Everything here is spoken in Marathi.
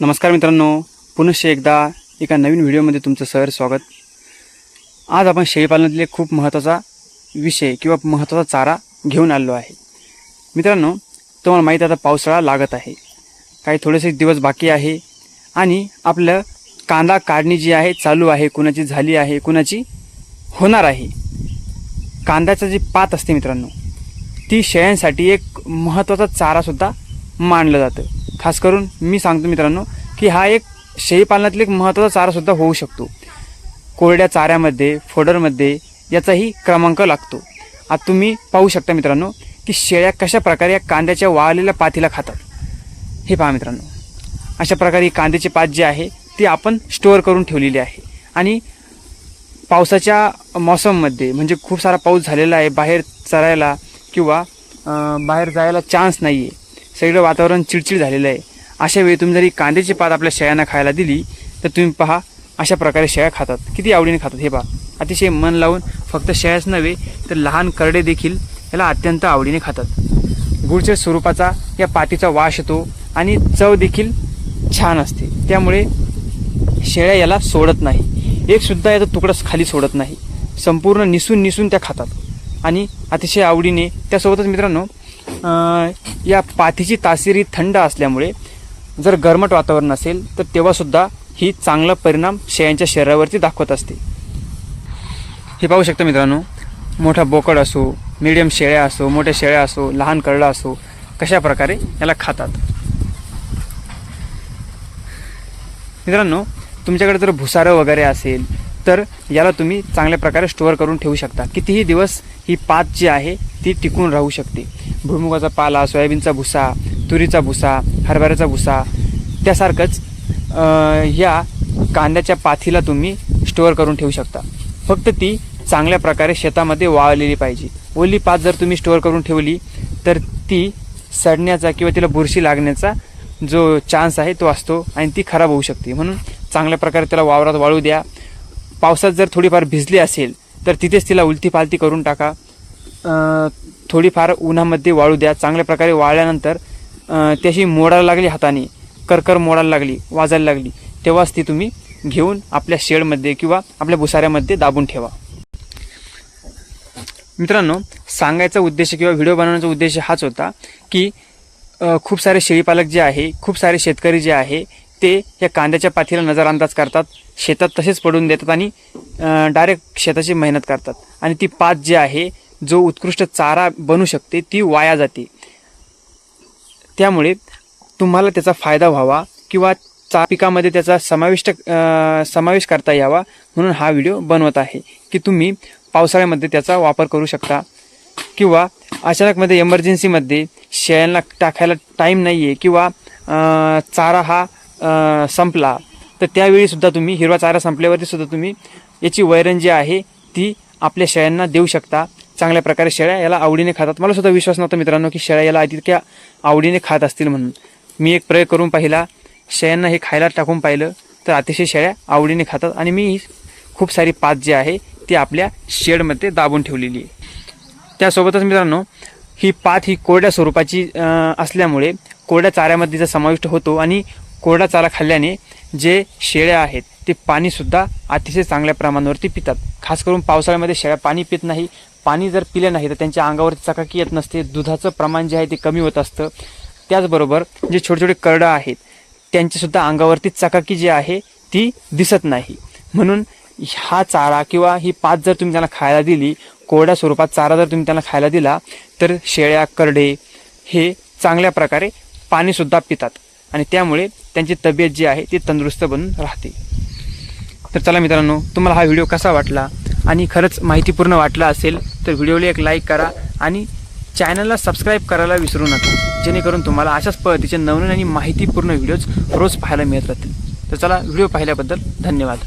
नमस्कार मित्रांनो पुनश्च एकदा एका नवीन व्हिडिओमध्ये तुमचं सहर स्वागत. आज आपण शेळीपालनातील एक खूप महत्त्वाचा विषय किंवा महत्त्वाचा चारा घेऊन आलो आहे. मित्रांनो तुम्हाला माहीत आता पावसाळा लागत आहे. काही थोडेसे दिवस बाकी आहे आणि आपलं कांदा काढणी जी आहे चालू आहे कुणाची झाली आहे कुणाची होणार आहे. कांद्याचं जी पात असते मित्रांनो ती शेळ्यांसाठी एक महत्त्वाचा चारासुद्धा मानलं जातं. खास करून मी सांगतो मित्रांनो की हा एक शेळीपालनातील एक महत्त्वाचा चारासुद्धा होऊ शकतो. कोरड्या चाऱ्यामध्ये फोडरमध्ये याचाही क्रमांक लागतो. आता तुम्ही पाहू शकता मित्रांनो की शेळ्या कशा प्रकारे या कांद्याच्या वाळलेल्या पातीला खातात. हे पहा मित्रांनो. अशा प्रकारे कांद्याचे कांद्याची पात जी आहे ती आपण स्टोअर करून ठेवलेली आहे. आणि पावसाच्या मौसममध्ये म्हणजे खूप सारा पाऊस झालेला आहे बाहेर चरायला किंवा बाहेर जायला चान्स नाही आहे सगळं वातावरण चिडचिड झालेलं आहे. अशा वेळी तुम्ही जरी कांद्याची पात आपल्या शेळ्यांना खायला दिली तर तुम्ही पहा अशा प्रकारे शेळ्या खातात. किती आवडीने खातात हे पहा. अतिशय मन लावून फक्त शेळ्याच नव्हे तर लहान करडे देखील याला अत्यंत आवडीने खातात. गुळच्या स्वरूपाचा या पातीचा वास येतो आणि चव देखील छान असते. त्यामुळे शेळ्या याला सोडत नाही. एकसुद्धा याचा तुकडाच खाली सोडत नाही. संपूर्ण निसून निसून त्या खातात. आणि अतिशय आवडीने त्यासोबतच मित्रांनो या पाथीची तासिरी थंड असल्यामुळे जर गरमट वातावरण असेल तर तेव्हासुद्धा ही चांगला परिणाम शेळ्यांच्या शरीरावरती दाखवत असते. हे पाहू शकता मित्रांनो मोठा बोकड असो मिडियम शेळ्या असो मोठ्या शेळ्या असो लहान करडा असो कशा प्रकारे याला खातात. मित्रांनो तुमच्याकडे जर भुसारं वगैरे असेल तर याला तुम्ही चांगल्या प्रकारे स्टोअर करून ठेवू शकता. कितीही दिवस ही पात जी आहे ती टिकून राहू शकते. भुईमुगाचा पाला सोयाबीनचा भुसा तुरीचा भुसा हरभऱ्याचा भुसा त्यासारखंच या कांद्याच्या पाथीला तुम्ही स्टोअर करून ठेवू शकता. फक्त ती चांगल्या प्रकारे शेतामध्ये वाळलेली पाहिजे. ओली पात जर तुम्ही स्टोअर करून ठेवली तर ती सडण्याचा किंवा तिला बुरशी लागण्याचा जो चान्स आहे तो असतो आणि ती खराब होऊ शकते. म्हणून चांगल्या प्रकारे त्याला वावरात वाळू द्या. पावसात जर थोडीफार भिजली असेल तर तिथेच तिला उलटी पालती करून टाका. थोडीफार उन्हामध्ये वाळू द्या. चांगल्या प्रकारे वाळल्यानंतर त्याशी मोडायला लागली हाताने करकर मोडायला लागली वाजायला लागली तेव्हाच ती तुम्ही घेऊन आपल्या शेडमध्ये किंवा आपल्या भुसाऱ्यामध्ये दाबून ठेवा. मित्रांनो सांगायचा उद्देश किंवा व्हिडिओ बनवण्याचा उद्देश हाच होता की खूप सारे शेळीपालक जे आहे खूप सारे शेतकरी जे आहे ते या कांद्याच्या पाथीला नजरअंदाज करतात. शेतात तसेच पडून देतात आणि डायरेक्ट शेताची मेहनत करतात. आणि ती पात जी आहे जो उत्कृष्ट चारा बनू शकते ती वाया जाते. त्यामुळे तुम्हाला त्याचा फायदा व्हावा किंवा चा पिकामध्ये त्याचा समाविष्ट समावेश करता यावा म्हणून हा व्हिडिओ बनवत आहे. की तुम्ही पावसाळ्यामध्ये त्याचा वापर करू शकता. किंवा अचानकमध्ये एमर्जन्सीमध्ये शेळ्यांना टाकायला टाईम नाही आहे किंवा चारा हा संपला. तर त्यावेळीसुद्धा तुम्ही हिरवा चारा संपल्यावरती सुद्धा तुम्ही याची वैरण जी आहे ती आपल्या शेळ्यांना देऊ शकता. चांगल्या प्रकारे शेळ्या याला आवडीने खातात. मला सुद्धा विश्वास नव्हता मित्रांनो की शेळ्या याला इतक्या आवडीने खात असतील म्हणून. मी एक प्रयोग करून पाहिला. शेळ्यांना हे खायला टाकून पाहिलं तर अतिशय शेळ्या आवडीने खातात आणि मी खूप सारी पात जी आहे ती आपल्या शेडमध्ये दाबून ठेवलेली आहे. त्यासोबतच मित्रांनो ही पात ही कोरड्या स्वरूपाची असल्यामुळे कोरड्या चाऱ्यामध्ये जर समाविष्ट होतो आणि कोरडा चारा खाल्ल्याने जे शेळ्या आहेत ते पाणीसुद्धा अतिशय चांगल्या प्रमाणावरती पितात. खास करून पावसाळ्यामध्ये शेळ्या पाणी पित नाही. पाणी जर पिले नाही तर त्यांच्या अंगावरती चकाकी येत नसते. दुधाचं प्रमाण जे आहे ते कमी होत असतं. त्याचबरोबर जे छोटे छोटे करडं आहेत त्यांचीसुद्धा अंगावरती चकाकी जी आहे ती दिसत नाही. म्हणून हा चारा किंवा ही पात जर तुम्ही त्यांना खायला दिली कोरड्या स्वरूपात चारा जर तुम्ही त्यांना खायला दिला तर शेळ्या करडे हे चांगल्या प्रकारे पाणीसुद्धा पितात. आणि त्यामुळे त्यांची तब्येत जी आहे ती तंदुरुस्त बनून राहते. तर चला मित्रांनो तुम्हाला हा व्हिडिओ कसा वाटला आणि खरंच माहितीपूर्ण वाटला असेल तर व्हिडिओला एक लाईक करा आणि चॅनलला सबस्क्राईब करायला विसरू नका जेणेकरून तुम्हाला अशाच पद्धतीचे नवनवीन आणि माहितीपूर्ण व्हिडिओज रोज पाहायला मिळत राहतील. तर चला व्हिडिओ पाहिल्याबद्दल धन्यवाद.